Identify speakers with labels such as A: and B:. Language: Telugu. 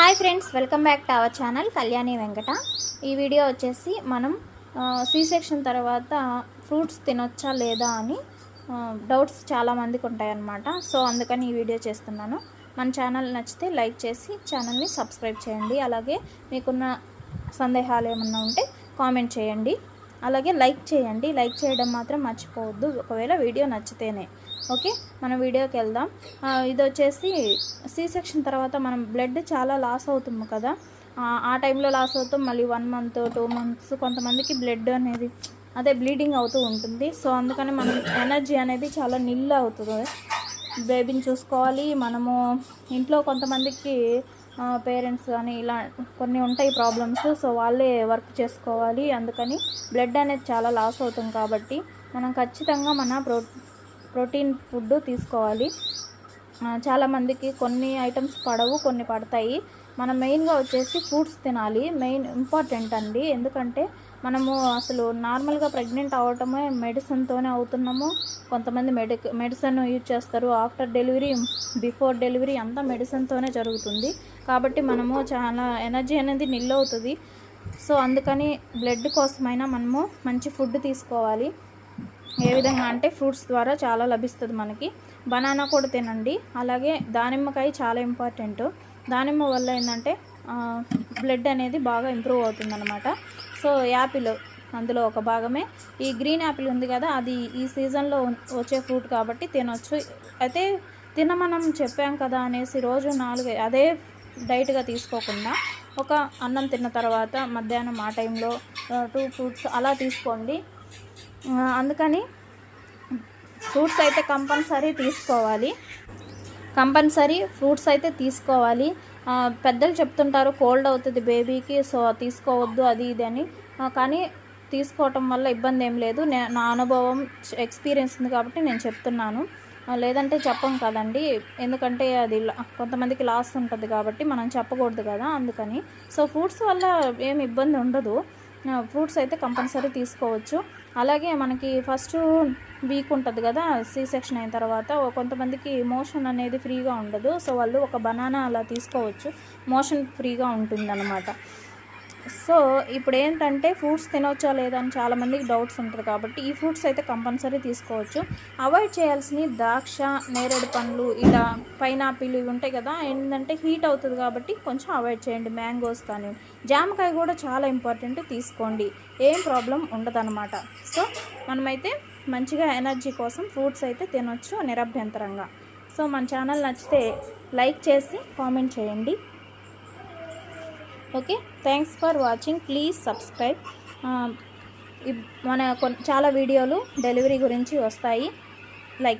A: Hi friends welcome back to our channel Kalyani Venkata. ఈ వీడియో వచ్చేసి మనం సి సెక్షన్ తర్వాత ఫ్రూట్స్ తినొచ్చా లేదా అని డౌట్స్ చాలామందికి ఉంటాయన్నమాట. సో అందుకని ఈ వీడియో చేస్తున్నాను. మన ఛానల్ నచ్చితే లైక్ చేసి ఛానల్ని సబ్స్క్రైబ్ చేయండి. అలాగే మీకున్న సందేహాలు ఏమన్నా ఉంటే కామెంట్ చేయండి. అలాగే లైక్ చేయండి. లైక్ చేయడం మాత్రం మర్చిపోవద్దు. ఒకవేళ వీడియో నచ్చితేనే. ఓకే? మనం వీడియోకి వెళ్దాం. ఇది వచ్చేసి సి సెక్షన్ తర్వాత మనం బ్లడ్ చాలా లాస్ అవుతుంది కదా. ఆ, ఆ టైంలో లాస్ అవుతాం మళ్ళీ వన్ మంత్ టూ మంత్స్ కొంతమందికి బ్లడ్ అనేది అదే బ్లీడింగ్ అవుతూ ఉంటుంది. సో అందుకని మనం ఎనర్జీ అనేది చాలా నిల్ అవుతుంది. బేబీని చూసుకోవాలి. మనము ఇంట్లో కొంతమందికి పేరెంట్స్ కానీ ఇలా కొన్ని ఉంటాయి ప్రాబ్లమ్స్ సో వాళ్ళే వర్క్ చేసుకోవాలి. అందుకని బ్లడ్ అనేది చాలా లాస్ అవుతుంది కాబట్టి మనం ఖచ్చితంగా మన ప్రో ప్రోటీన్ ఫుడ్ తీసుకోవాలి. చాలామందికి కొన్ని ఐటమ్స్ పడవు కొన్ని పడతాయి. మనం మెయిన్గా వచ్చేసి ఫ్రూట్స్ తినాలి. మెయిన్ ఇంపార్టెంట్ అండి. ఎందుకంటే మనము అసలు నార్మల్గా ప్రెగ్నెంట్ అవ్వటమే మెడిసిన్తోనే అవుతున్నాము. కొంతమంది మెడిక్ మెడిసిన్ యూజ్ చేస్తారు. ఆఫ్టర్ డెలివరీ బిఫోర్ డెలివరీ అంతా మెడిసిన్తోనే జరుగుతుంది. కాబట్టి మనము చాలా ఎనర్జీ అనేది నిల్ అవుతుంది. సో అందుకని బ్లడ్ కోసమైనా మనము మంచి ఫుడ్ తీసుకోవాలి. ఏ విధంగా అంటే ఫ్రూట్స్ ద్వారా చాలా లభిస్తుంది మనకి. బనానా కూడా తినండి. అలాగే దానిమ్మకాయ చాలా ఇంపార్టెంట్. దానిమ్మ వల్ల ఏంటంటే బ్లడ్ అనేది బాగా ఇంప్రూవ్ అవుతుందన్నమాట. సో యాపిల్ అందులో ఒక భాగమే. ఈ గ్రీన్ యాపిల్ ఉంది కదా అది ఈ సీజన్లో వచ్చే ఫ్రూట్ కాబట్టి తినొచ్చు. అయితే తినమనం చెప్పాం కదా అనేసి రోజు నాలుగు అదే డైట్గా తీసుకోకుండా ఒక అన్నం తిన్న తర్వాత మధ్యాహ్నం ఆ టైంలో టూ ఫ్రూట్స్ అలా తీసుకోండి. అందుకని ఫ్రూట్స్ అయితే కంపల్సరీ తీసుకోవాలి. కంపల్సరీ ఫ్రూట్స్ అయితే తీసుకోవాలి. పెద్దలు చెప్తుంటారు కోల్డ్ అవుతుంది బేబీకి సో తీసుకోవద్దు అది ఇది అని. కానీ తీసుకోవటం వల్ల ఇబ్బంది ఏం లేదు. నే నా అనుభవం ఎక్స్పీరియన్స్ ఉంది కాబట్టి నేను చెప్తున్నాను. లేదంటే చెప్పం కదండి. ఎందుకంటే అది లా- కొంతమందికి లాస్ ఉంటుంది కాబట్టి మనం చెప్పకూడదు కదా అందుకని. సో ఫ్రూట్స్ వల్ల ఏమి ఇబ్బంది ఉండదు. ఫ్రూట్స్ అయితే కంపల్సరీ తీసుకోవచ్చు. అలాగే మనకి ఫస్ట్ వీక్ ఉంటుంది కదా సి సెక్షన్ అయిన తర్వాత కొంతమందికి మోషన్ అనేది ఫ్రీగా ఉండదు. సో వాళ్ళు ఒక బనానా అలా తీసుకోవచ్చు. మోషన్ ఫ్రీగా ఉంటుందన్నమాట. సో ఇప్పుడు ఏంటంటే ఫ్రూట్స్ తినవచ్చా లేదా అని చాలామందికి డౌట్స్ ఉంటుంది కాబట్టి ఈ ఫ్రూట్స్ అయితే కంపల్సరీ తీసుకోవచ్చు. అవాయిడ్ చేయాల్సినవి ద్రాక్ష నేరేడు పండ్లు ఇలా పైనాపిల్ ఇవి ఉంటాయి కదా ఏంటంటే హీట్ అవుతుంది కాబట్టి కొంచెం అవాయిడ్ చేయండి. మ్యాంగోస్ కానీ జామకాయ కూడా చాలా ఇంపార్టెంట్ తీసుకోండి. ఏం ప్రాబ్లం ఉండదన్నమాట. సో మనమైతే మంచిగా ఎనర్జీ కోసం ఫ్రూట్స్ అయితే తినొచ్చు నిరభ్యంతరంగా. సో మన ఛానల్ నచ్చితే లైక్ చేసి కామెంట్ చేయండి. Okay? Thanks for watching please subscribe మన కొ చాలా వీడియోలు డెలివరీ గురించి వస్తాయి. లైక్